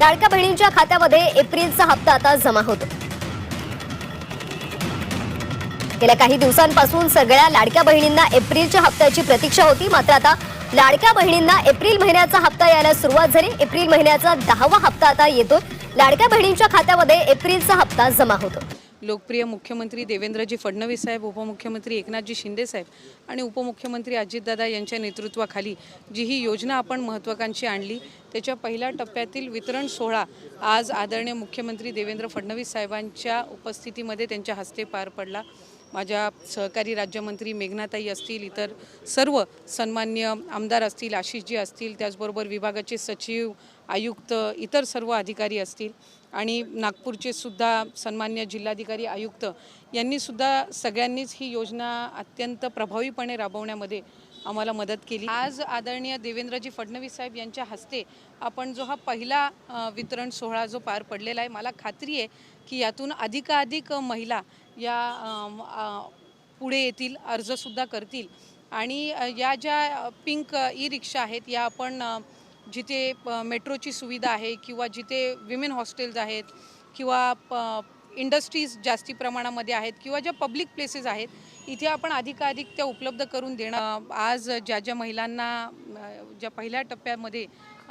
लाडक्या बहिणींच्या खात्यामध्ये एप्रिलचा हप्ता आता जमा होतो. गेल्या काही दिवसांपासून सगळ्या लाडक्या बहिणींना एप्रिलच्या हप्त्याची प्रतीक्षा होती. मात्र आता लाडक्या बहिणींना एप्रिल महिन्याचा हप्ता यायला सुरुवात झाली. एप्रिल महिन्याचा दहावा हप्ता आता येतो लाडक्या बहिणींच्या खात्यामध्ये एप्रिलचा हप्ता जमा होतो. लोकप्रिय मुख्यमंत्री देवेंद्रजी फडणवीस साहेब उपमुख्यमंत्री एकनाथजी शिंदे साहेब आणि उपमुख्यमंत्री अजितदादा यांच्या नेतृत्वाखाली जी ही योजना आपण महत्त्वाकांक्षी आणली त्याच्या पहिल्या टप्प्यातील वितरण सोहळा आज आदरणीय मुख्यमंत्री देवेंद्र फडणवीस साहेबांच्या उपस्थितीमध्ये त्यांच्या हस्ते पार पडला. माझ्या सहकारी राज्यमंत्री मेघनाताई असतील इतर सर्व सन्मान्य आमदार असतील आशिषजी असतील त्याचबरोबर विभागाचे सचिव आयुक्त इतर सर्व अधिकारी असतील आणि नागपूरचे सुद्धा सन्मान्य जिल्हाधिकारी आयुक्त यांनीसुद्धा सगळ्यांनीच ही योजना अत्यंत प्रभावीपणे राबवण्यामध्ये आम्हाला मदत केली. आज आदरणीय देवेंद्रजी फडणवीस साहेब यांच्या हस्ते आपण जो हा पहिला वितरण सोहळा जो पार पडलेला आहे मला खात्री आहे की यातून अधिकाधिक महिला या पुढे येतील अर्जसुद्धा करतील. आणि या ज्या पिंक ई रिक्षा आहेत या आपण जिथे प- मेट्रोची सुविधा आहे किंवा जिथे विमेन हॉस्टेल्स आहेत किंवा प इंडस्ट्रीज जास्ती प्रमाणामध्ये आहेत किंवा ज्या पब्लिक प्लेसेस आहेत इथे आपण अधिकाधिक त्या उपलब्ध करून देणं आज ज्या ज्या महिलांना ज्या पहिल्या टप्प्यामध्ये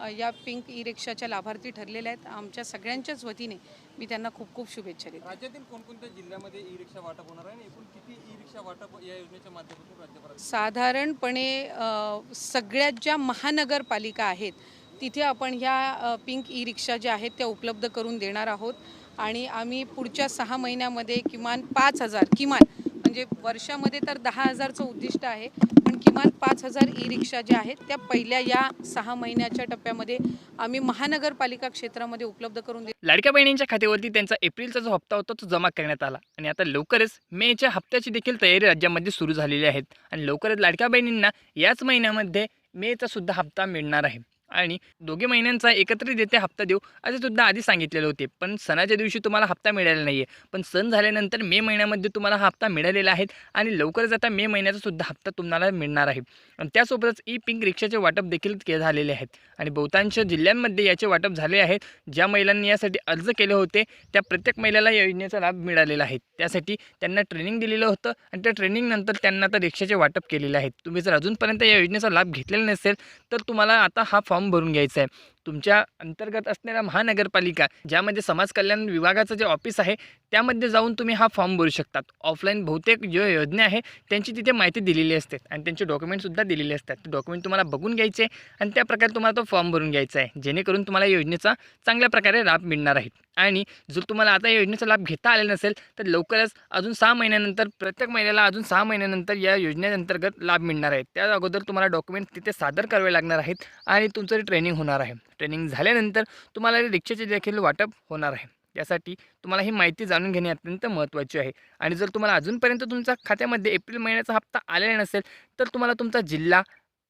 या पिंक ई रिक्षाच्या लाभार्थी ठरलेल्या आहेत. आमच्या सगळ्यांच्याच वतीने मी त्यांना खूप खूप शुभेच्छा देते. राज्यातील कोणकोणत्या जिल्ह्यामध्ये ई रिक्षा वाटप होणार आहे आणि एकूण किती ई रिक्षा वाटप या योजनेच्या माध्यमातून राज्यभरात साधारणपणे सगळ्यात ज्या महानगरपालिका आहेत तिथे आपण ह्या पिंक ई रिक्षा ज्या आहेत त्या उपलब्ध करून देणार आहोत. आणि आम्ही पुढच्या सहा महिन्यामध्ये किमान पाच हजार किमान म्हणजे वर्षामध्ये तर दहा हजारचं उद्दिष्ट आहे पण किमान पाच हजार ई रिक्षा ज्या आहेत त्या पहिल्या या सहा महिन्याच्या टप्प्यामध्ये आम्ही महानगरपालिका क्षेत्रामध्ये उपलब्ध करून देतो लाडक्या बहिणींच्या खात्यावरती त्यांचा एप्रिलचा जो हप्ता होता तो जमा करण्यात आला. आणि आता लवकरच मेच्या हप्त्याची देखील तयारी राज्यामध्ये सुरू झालेली आहेत आणि लवकरच लाडक्या बहिणींना याच महिन्यामध्ये मेचा सुद्धा हप्ता मिळणार आहे. आणि दोघे महिन्यांचा एकत्रित येते हप्ता देऊ असे सुद्धा आधी सांगितलेले होते. पण सणाच्या दिवशी तुम्हाला हप्ता मिळालेला नाही आहे पण सण झाल्यानंतर मे महिन्यामध्ये तुम्हाला हा हप्ता मिळालेला आहे आणि लवकरच आता मे महिन्याचा सुद्धा हप्ता तुम्हाला मिळणार आहे. आणि त्यासोबतच ई पिंक रिक्षाचे वाटप देखील के झालेले आहेत. आणि बहुतांश जिल्ह्यांमध्ये याचे वाटप झाले आहेत. ज्या महिलांनी यासाठी अर्ज केले होते त्या प्रत्येक महिलेला या योजनेचा लाभ मिळालेला आहे. त्यासाठी त्यांना ट्रेनिंग दिलेलं होतं आणि त्या ट्रेनिंगनंतर त्यांना आता रिक्षाचे वाटप केलेले आहेत. तुम्ही जर अजूनपर्यंत या योजनेचा लाभ घेतलेला नसेल तर तुम्हाला आता हा फॉर्म फॉर्म भरून घ्यायचा आहे तुमच्या अंतर्गत असणाऱ्या महानगरपालिका ज्यामध्ये समाज कल्याण विभागाचं जे ऑफिस आहे त्यामध्ये जाऊन तुम्ही हा फॉर्म भरू शकतात. ऑफलाईन बहुतेक जो योजना आहे त्यांची तिथे माहिती दिलेली असते आणि त्यांचे डॉक्युमेंटसुद्धा दिलेले असतात. ते डॉक्युमेंट तुम्हाला बघून घ्यायचे आणि त्या प्रकारे तुम्हाला तो फॉर्म भरून घ्यायचा आहे जेणेकरून तुम्हाला या योजनेचा चांगल्या प्रकारे लाभ मिळणार आहे. आणि जर तुम्हाला आता या योजनेचा लाभ घेता आला नसेल तर लवकरच अजून सहा महिन्यानंतर प्रत्येक महिन्याला अजून सहा महिन्यानंतर या योजनेअंतर्गत लाभ मिळणार आहे. त्या अगोदर तुम्हाला डॉक्युमेंट तिथे सादर करावे लागणार आहेत आणि तुमचं ट्रेनिंग होणार आहे. ट्रेनिंग झाल्यानंतर तुम्हाला रिक्षाचे देखील वाटप होणार आहे. यासाठी तुम्हाला ही माहिती जाणून घेणे अत्यंत महत्त्वाची आहे. आणि जर तुम्हाला अजूनपर्यंत तुमच्या खात्यामध्ये एप्रिल महिन्याचा हप्ता आलेला नसेल तर तुम्हाला तुमचा जिल्हा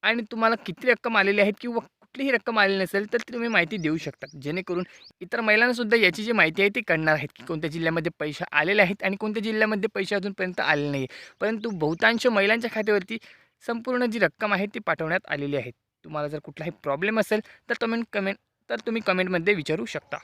आणि तुम्हाला किती रक्कम आलेली आहेत किंवा कुठलीही रक्कम आलेली नसेल तर तुम्ही माहिती देऊ शकता. जेणेकरून इतर महिलांनासुद्धा याची जी माहिती आहे ती कळणार आहेत की कोणत्या जिल्ह्यामध्ये पैसे आलेले आहेत आणि कोणत्या जिल्ह्यामध्ये पैसे अजूनपर्यंत आले नाही परंतु बहुतांश महिलांच्या खात्यावरती संपूर्ण जी रक्कम आहे ती पाठवण्यात आलेली आहे. तुम्हाला जर कुठलाही प्रॉब्लेम असेल तर कमेंट कमेंट तर तुम्ही कमेंटमध्ये विचारू शकता.